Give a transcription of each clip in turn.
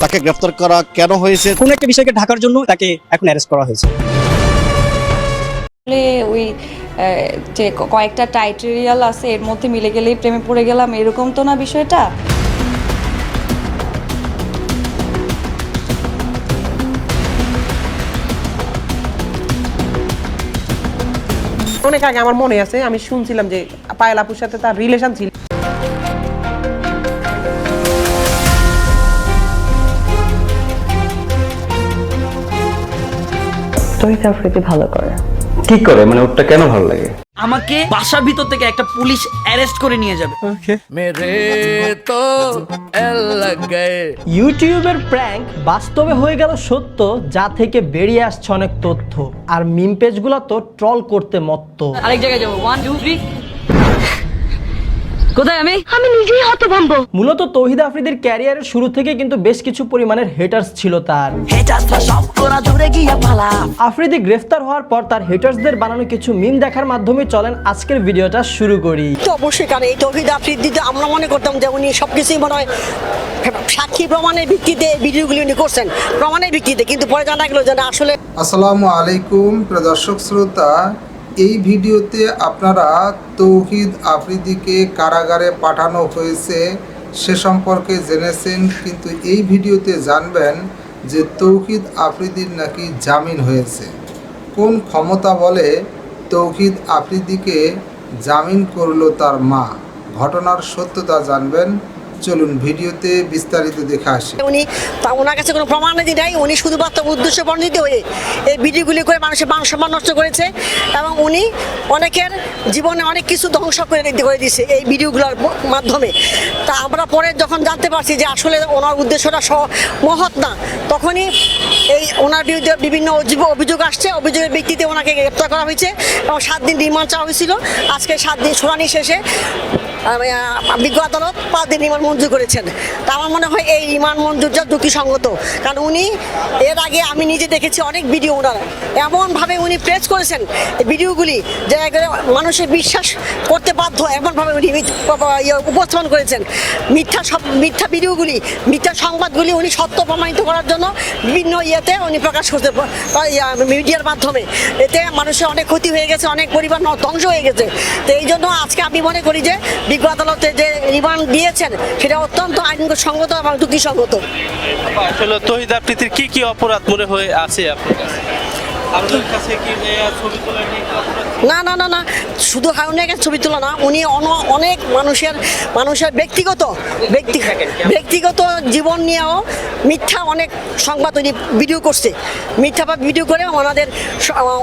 তাকে গ্রেফতার করা কেন হয়েছে? কোনো একটা বিষয়কে ঢাকার জন্য তাকে এখন অ্যারেস্ট করা হয়েছে। ওই আহ, যে কয়েকটা টাইটেরিয়াল আছে এর মধ্যে মিলে গেলেই প্রেমে পড়ে গেলাম এরকম তো না বিষয়টা। অনেক আগে আমার মনে আছে আমি শুনছিলাম যে পায়েল আপুর সাথে তার রিলেশন ছিল। তুই কাফরিতে ভালো করে। কি করে? মানে ওটা কেন ভালো লাগে? আমাকে বাসার ভিতর থেকে একটা পুলিশ অ্যারেস্ট করে নিয়ে যাবে। ইউটিউবের প্র্যাঙ্ক বাস্তবে হয়ে গেল সত্য যা থেকে বেরিয়ে আসছে অনেক তথ্য। আর মিম পেজগুলো তো ট্রল করতে মত্ত। আরেক জায়গায় যাব। ওয়ান টু থ্রি কোথায় আমি? আমি নিজেই হতভম্ব। মূলত তৌহিদ আফ্রিদির ক্যারিয়ারের শুরু থেকে কিন্তু বেশ কিছু পরিমাণের হেটার্স ছিল তার। আফ্রিদি গ্রেফতার হওয়ার পর তার হেটার্সদের বানানো কিছু মিম দেখার মাধ্যমে চলেন আজকের ভিডিওটা শুরু করি। তো অবশ্যই কারণ এই তৌহিদ আফ্রিদিতে আমরা মনে করতাম যে উনি সব কিছুই মনে হয় সাক্ষী প্রমাণের ভিত্তিতে ভিডিওগুলি উনি করছেন প্রমাণের ভিত্তিতে। কিন্তু পরে জানা গেল যে আসলে আসসালামু আলাইকুম প্রিয় দর্শক শ্রোতা। এই ভিডিওতে আপনারা তৌহিদ আফ্রিদিকে কারাগারে পাঠানো হয়েছে সে সম্পর্কে জেনেছেন, কিন্তু এই ভিডিওতে জানবেন যে তৌহিদ আফ্রিদির নাকি জামিন হয়েছে। কোন ক্ষমতা বলে তৌহিদ আফ্রিদিকে জামিন করল তার মা? ঘটনার সত্যতা জানবেন। চলুন ভিডিওতে বিস্তারিত দেখে আসি। উনি ওনার কাছে কোনো প্রমাণাদি নাই উনি শুধুমাত্র উদ্দেশ্য বর্ণিত হয়ে এই ভিডিওগুলি করে মানুষের মান সম্মান নষ্ট করেছে এবং উনি অনেকের জীবনে অনেক কিছু ধ্বংস করে করে দিছে এই ভিডিওগুলোর মাধ্যমে। তা আমরা পরে যখন জানতে পারছি যে আসলে ওনার উদ্দেশ্যটা মহৎ না, তখনই এই ওনার বিরুদ্ধে বিভিন্ন অভিযোগ আসছে। অভিযোগের ভিত্তিতে ওনাকে গ্রেপ্তার করা হয়েছে এবং সাত দিন রিমান্ড চাওয়া হয়েছিল। আজকে সাত দিন শুনানি শেষে বিজ্ঞ আদালত পাঁচ দিন রিমান্ড মঞ্জুর করেছেন। তা আমার মনে হয় এই রিমান্ড মঞ্জুরটা যুক্তিসঙ্গত কারণ উনি, এর আগে আমি নিজে দেখেছি অনেক ভিডিও ওনার। এমনভাবে উনি প্রেস করেছেন ভিডিওগুলি যে মানুষের বিশ্বাস করতে বাধ্য, এমনভাবে উনি ইয়ে উপস্থাপন করেছেন। মিথ্যা সব, মিথ্যা ভিডিওগুলি মিথ্যা সংবাদগুলি উনি সত্য প্রমাণিত করার জন্য বিভিন্ন ইয়েতে উনি প্রকাশ করতে মিডিয়ার মাধ্যমে। এতে মানুষের অনেক ক্ষতি হয়ে গেছে, অনেক পরিবার ধ্বংস হয়ে গেছে। তো এই জন্য আজকে আমি মনে করি যে বিজ্ঞ আদালতে যে রিমান্ড দিয়েছেন সেটা অত্যন্ত আইনসঙ্গত এবং যুক্তিসঙ্গত আসলে তহিদ আফ্রিদির কি কি অপরাধ মনে হয়ে আছে আপনার কাছে? না না না না শুধু হারুনের ছবি তোলা না উনি অন- অনেক মানুষের মানুষের ব্যক্তিগত ব্যক্তি ব্যক্তিগত জীবন নিয়েও মিথ্যা অনেক সংবাদ উনি ভিডিও করছে। মিথ্যা বা ভিডিও করে ওনাদের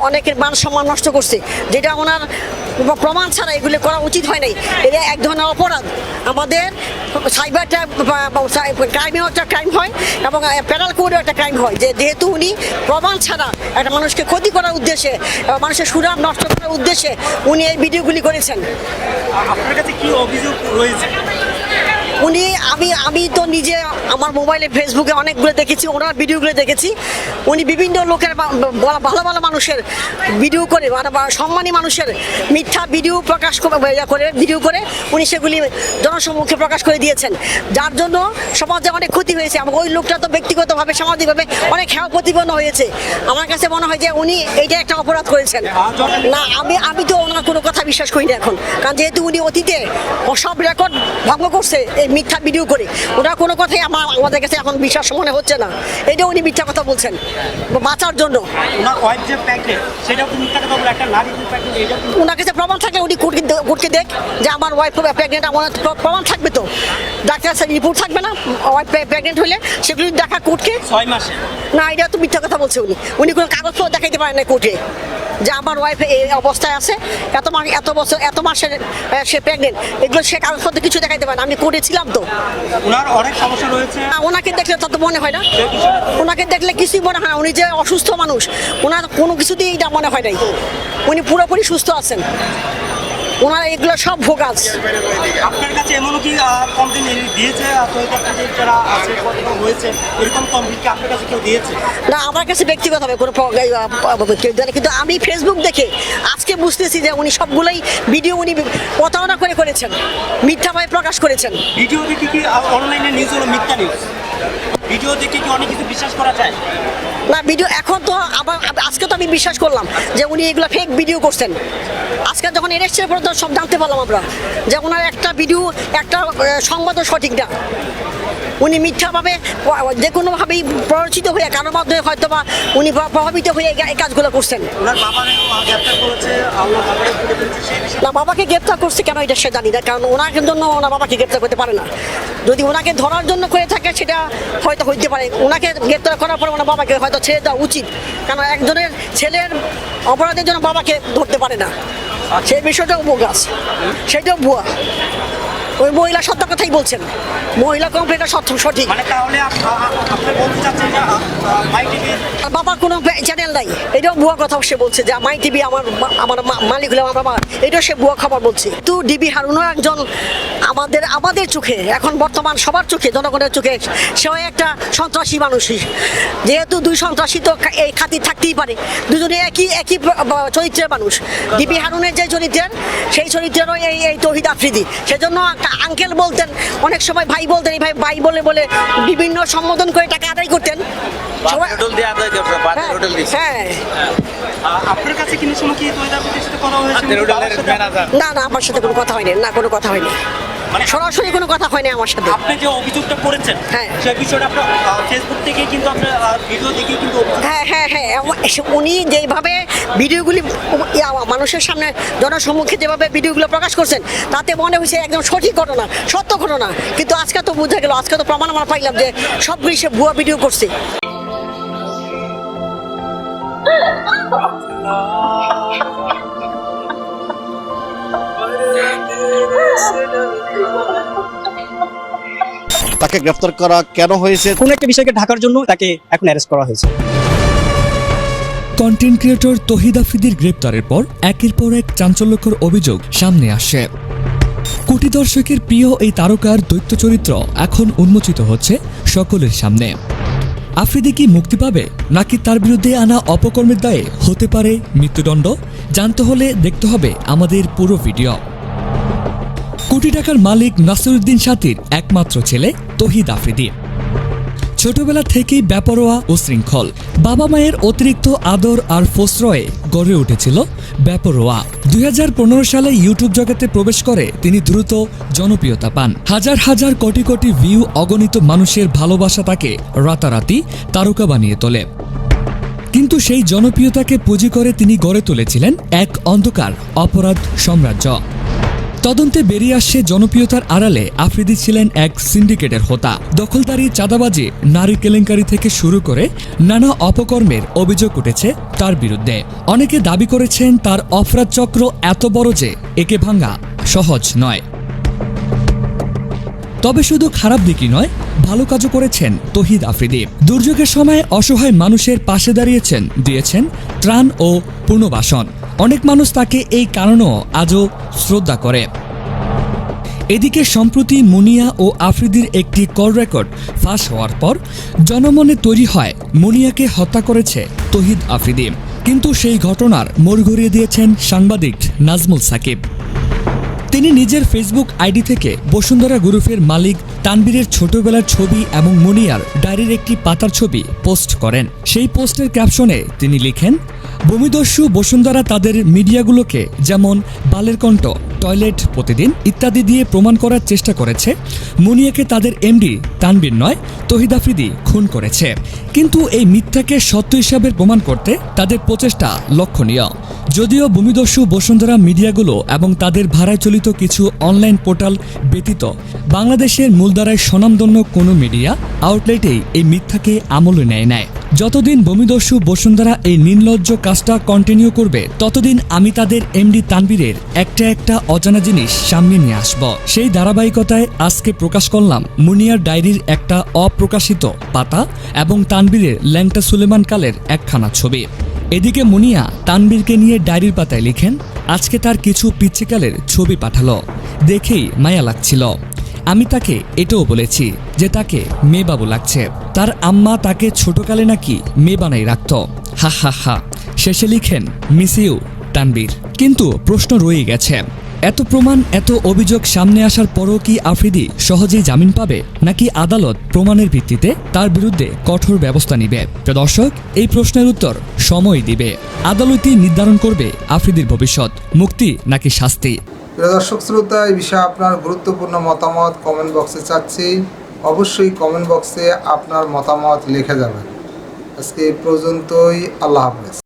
অনেকের মান সম্মান নষ্ট করছে। যেটা ওনার প্রমাণ ছাড়া এগুলো করা উচিত হয় নাই। এটা এক ধরনের অপরাধ। আমাদের সাইবারটা ক্রাইমেও একটা ক্রাইম হয় এবং প্যারাল কোডেও একটা ক্রাইম হয়। যে যেহেতু উনি প্রমাণ ছাড়া একটা মানুষকে ক্ষতি করার উদ্দেশ্যে মানুষের সুনাম নষ্ট করার উদ্দেশ্যে উনি এই ভিডিওগুলি করেছেন। আপনার কাছে কি অভিযোগ রয়েছে? উনি, আমি আমি তো নিজে আমার মোবাইলে ফেসবুকে অনেকগুলো দেখেছি, ওনার ভিডিওগুলো দেখেছি। উনি বিভিন্ন লোকের ভালো ভালো মানুষের ভিডিও করে মানে সম্মানী মানুষের মিথ্যা ভিডিও প্রকাশ করে ভিডিও করে উনি সেগুলি জনসম্মুখে প্রকাশ করে দিয়েছেন। যার জন্য সমাজে অনেক ক্ষতি হয়েছে। এবং ওই লোকটা তো ব্যক্তিগতভাবে, সামাজিকভাবে অনেক হেয় প্রতিপন্ন হয়েছে। আমার কাছে মনে হয় যে উনি এইটা একটা অপরাধ করেছেন। না, আমি আমি তো ওনার কোনো কথা বিশ্বাস করি না এখন। কারণ যেহেতু উনি অতীতে সব রেকর্ড ভঙ্গ করছে, এই মিথ্যা ভিডিও করে। ওনার কোনো কথাই আমার আমাদের কাছে এখন বিশ্বাস মনে হচ্ছে না। এটা উনি মিথ্যা কথা বলছেন। বাঁচার জন্য। ওনার কাছে প্রমাণ থাকলে উনি কোর্টকে দেখ যে আমার ওয়াইফ প্রেগনেন্ট আমার প্র- প্রমাণ থাকবে তো। ডাক্তার রিপোর্ট থাকবে না ওয়াইফ প্রেগনেন্ট হলে সেগুলি দেখা কোর্টকে? ছয় মাসে। না এটা তো মিথ্যা কথা বলছে উনি। উনি কোনো কাগজপত্র দেখাইতে পারেন না কোর্টে। যে আমার ওয়াইফ এই অবস্থায় আছে এত মাস এত বছর এত মাসের সে প্রেগনেন্ট এগুলো সে কাগজপত্র কিছু দেখাইতে পারে আমি করেছিলাম ছিলাম তো। ওনার অনেক সমস্যা রয়েছে। না, ওনাকে দেখলে তত মনে হয় না। ওনাকে দেখলে কিছুই মনে হয় না। উনি যে অসুস্থ মানুষ ওনার কোনো কিছুতেই এটা মনে হয় নাই। উনি পুরোপুরি সুস্থ আছেন। ওনারা এগুলো সব ভোগাস। আপনার কাছে এমনও কি কমপ্লেন দিয়েছে? যারা আছে হয়েছে? এরকম কমপ্লেন কি আপনার কাছে কেউ দিয়েছে? না আমার কাছে ব্যক্তিগতভাবে কোনো কেউ জানে কিন্তু আমি ফেসবুক দেখে আজকে বুঝতেছি যে উনি সবগুলোই ভিডিও উনি প্রতারণা করে করেছেন মিথ্যাভাবে প্রকাশ করেছেন। ভিডিও দেখে কি অনলাইনে নিউজ হলো মিথ্যা নিউজ ভিডিও দেখে কি অনেক কিছু বিশ্বাস করা যায়? না ভিডিও এখন তো আবার আমি বিশ্বাস করলাম যে উনি এগুলো ফেক ভিডিও করছেন। আজকে যখন এরেস্টের পরে সব জানতে পারলাম আমরা যে ওনার একটা ভিডিও একটা সংবাদও সঠিক না। উনি মিথ্যাভাবে যে কোনোভাবেই প্ররোচিত হয়ে কারোর মাধ্যমে হয়তো বা উনি প্রভাবিত হয়ে এই- কাজগুলো করছেন। না বাবাকে গ্রেপ্তার করছে কেন এটা সে জানি না কারণ ওনার জন্য ওনার বাবাকে গ্রেপ্তার করতে পারে না। যদি ওনাকে ধরার জন্য করে থাকে সেটা হয়তো হইতে পারে। ওনাকে গ্রেপ্তার করার পরে ওনার বাবাকে হয়তো ছেড়ে দেওয়া উচিত কারণ একজনের ছেলের অপরাধের জন্য বাবাকে ধরতে পারে না। সেই বিষয়টাও বোগাস সেটাও ভুয়া। ওই মহিলা সত্য কথাই বলছেন। মহিলা কমপ্লেনটা সত্য সঠিক। মানে বাবার কোনো চ্যানেল নাই। এটাও ভুয়া কথা সে বলছে যে মাই টিভি আমার আমার মালিক হলে আমার বাবা এটাও সে ভুয়া খবর বলছে। তো ডিবি হারুনও একজন আমাদের আমাদের চোখে এখন বর্তমান সবার চোখে জনগণের চোখে সেও একটা সন্ত্রাসী মানুষই যেহেতু দুই সন্ত্রাসী তো এই খাতির থাকতেই পারে দুজনে একই একই চরিত্রের মানুষ। ডিবি হারুনের যে চরিত্রের সেই চরিত্রেরও এই এই তহিদ আফ্রিদি। সেজন্য আঙ্কা- আঙ্কেল বলতেন অনেক সময় ভাই বলতেন এই ভাই ভাই বলে বলে বিভিন্ন সম্বোধন করে টাকা আদায় করতেন। হ্যাঁ হ্যাঁ। আপনার কাছে কিন্তু সময় কি তৈরি আপনাদের সাথে কথা হয়েছে? না না আমার সাথে কোনো কথা হয়নি না কোনো কথা হয়নি। মানে সরাসরি কোনো কথা হয়নি আমার সাথে। আপনি যে অভিযোগটা করেছেন হ্যাঁ। সেই বিষয়টা আপনার ফেসবুক থেকে কিন্তু আপনার ভিডিও দেখে কিন্তু হ্যাঁ হ্যাঁ হ্যাঁ উনি যেভাবে ভিডিওগুলি ইয়া, মানুষের সামনে জনসম্মুখে যেভাবে ভিডিওগুলো প্রকাশ করছেন তাতে মনে হয়েছে একদম সঠিক ঘটনা সত্য ঘটনা। কিন্তু আজকে তো বুঝে গেল আজকে তো প্রমাণ আমরা পাইলাম যে সবগুলি সে ভুয়া ভিডিও করছে। তাকে গ্রেফতার করা কেন হয়েছে? কোনো একটা বিষয়কে ঢাকার জন্য তাকে এখন অ্যারেস্ট করা হয়েছে। কন্টেন্ট ক্রিয়েটর তহিদ আফ্রিদির গ্রেপ্তারের পর একের পর এক চাঞ্চল্যকর অভিযোগ সামনে আসে। কোটি দর্শকের প্রিয় এই তারকার দৈত্য চরিত্র এখন উন্মোচিত হচ্ছে সকলের সামনে। আফ্রিদি কি মুক্তি পাবে নাকি তার বিরুদ্ধে আনা অপকর্মের দায়ে হতে পারে মৃত্যুদণ্ড? জানতে হলে দেখতে হবে আমাদের পুরো ভিডিও। কোটি টাকার মালিক নাসিরুদ্দিন সাতির একমাত্র ছেলে তহিদ আফ্রিদি। ছোটবেলা থেকেই বেপরোয়া ও শৃঙ্খল। বাবা মায়ের অতিরিক্ত আদর আর প্রশ্রয়ে গড়ে উঠেছিল বেপরোয়া। দুই হাজার সালে ইউটিউব জগতে প্রবেশ করে তিনি দ্রুত জনপ্রিয়তা পান। হাজার হাজার কোটি কোটি ভিউ অগণিত মানুষের ভালোবাসা তাকে রাতারাতি তারকা বানিয়ে তোলে। কিন্তু সেই জনপ্রিয়তাকে পুঁজি করে তিনি গড়ে তুলেছিলেন এক অন্ধকার অপরাধ সাম্রাজ্য। তদন্তে বেরিয়ে আসছে জনপ্রিয়তার আড়ালে আফ্রিদি ছিলেন এক সিন্ডিকেটের হোতা। দখলদারি চাঁদাবাজি, নারী কেলেঙ্কারি থেকে শুরু করে নানা অপকর্মের অভিযোগ উঠেছে তার বিরুদ্ধে। অনেকে দাবি করেছেন তার অপরাধ চক্র এত বড় যে একে ভাঙা সহজ নয়। তবে শুধু খারাপ দিকই নয়, ভালো কাজও করেছেন তহিদ আফ্রিদি। দুর্যোগের সময় অসহায় মানুষের পাশে দাঁড়িয়েছেন, দিয়েছেন ত্রাণ ও পুনর্বাসন। অনেক মানুষ তাকে এই কারণেও আজও শ্রদ্ধা করে। এদিকে সম্প্রতি মুনিয়া ও আফ্রিদির একটি কল রেকর্ড ফাঁস হওয়ার পর জনমনে তৈরি হয় মুনিয়াকে হত্যা করেছে তহিদ আফ্রিদি। কিন্তু সেই ঘটনার মোড় ঘুরিয়ে দিয়েছেন সাংবাদিক নাজমুল সাকিব। তিনি নিজের ফেসবুক আইডি থেকে বসুন্ধরা গ্রুপের মালিক তানবীরের ছোটবেলার ছবি এবং মনিয়ার ডায়েরির একটি পাতার ছবি পোস্ট করেন। সেই পোস্টের ক্যাপশনে তিনি লিখেন ভূমিদস্যু বসুন্ধরা তাদের মিডিয়াগুলোকে, যেমন বালের কণ্ঠ, টয়লেট প্রতিদিন ইত্যাদি দিয়ে প্রমাণ করার চেষ্টা করেছে। মুনিয়াকে তাদের এমডি তানবীর নয়, তহিদ খুন করেছে। কিন্তু এই মিথ্যাকে সত্য হিসাবে প্রমাণ করতে তাদের প্রচেষ্টা লক্ষণীয়। যদিও ভূমিদস্যু বসুন্ধরা মিডিয়াগুলো এবং তাদের ভাড়ায় চলিত কিছু অনলাইন পোর্টাল ব্যতীত, বাংলাদেশের মূলধারায় স্বনামধন্য কোনো মিডিয়া আউটলেটেই এই মিথ্যাকে আমলে নেয় নেয় যতদিন ভূমিদস্যু বসুন্ধরা এই নির্লজ্জ কাজটা কন্টিনিউ করবে, ততদিন আমি তাদের এমডি তানবীরের একটা একটা অজানা জিনিস সামনে নিয়ে আসব। সেই ধারাবাহিকতায় আজকে প্রকাশ করলাম মুনিয়ার ডায়েরির একটা অপ্রকাশিত পাতা এবং তানবীরের ল্যাংটা সুলেমান কালের একখানা ছবি। এদিকে মুনিয়া তানবীরকে নিয়ে ডায়েরির পাতায় লিখেন, আজকে তার কিছু পিচ্ছিকালের ছবি পাঠালো। দেখেই মায়া লাগছিল। আমি তাকে এটাও বলেছি যে তাকে মেয়ে বাবু লাগছে। তার আম্মা তাকে ছোটকালে নাকি মেয়ে বানাই রাখত। হা হা হা। শেষে লিখেন, মিস ইউ, তানবীর। কিন্তু প্রশ্ন রয়ে গেছে এত প্রমাণ, এত অভিযোগ সামনে আসার পরও কি আফ্রিদি সহজেই জামিন পাবে, নাকি আদালত প্রমাণের ভিত্তিতে তার বিরুদ্ধে কঠোর ব্যবস্থা নিবে? দর্শক, এই প্রশ্নের উত্তর সময় দিবে। আদালতই নির্ধারণ করবে আফ্রিদির ভবিষ্যৎ। মুক্তি নাকি শাস্তি? দর্শক শ্রোতা, এই বিষয়ে আপনার গুরুত্বপূর্ণ মতামত কমেন্ট বক্সে চাচ্ছি। অবশ্যই কমেন্ট বক্সে আপনার মতামত লিখে যাবেন। আজকে এই পর্যন্তই, আল্লাহ হাফেজ।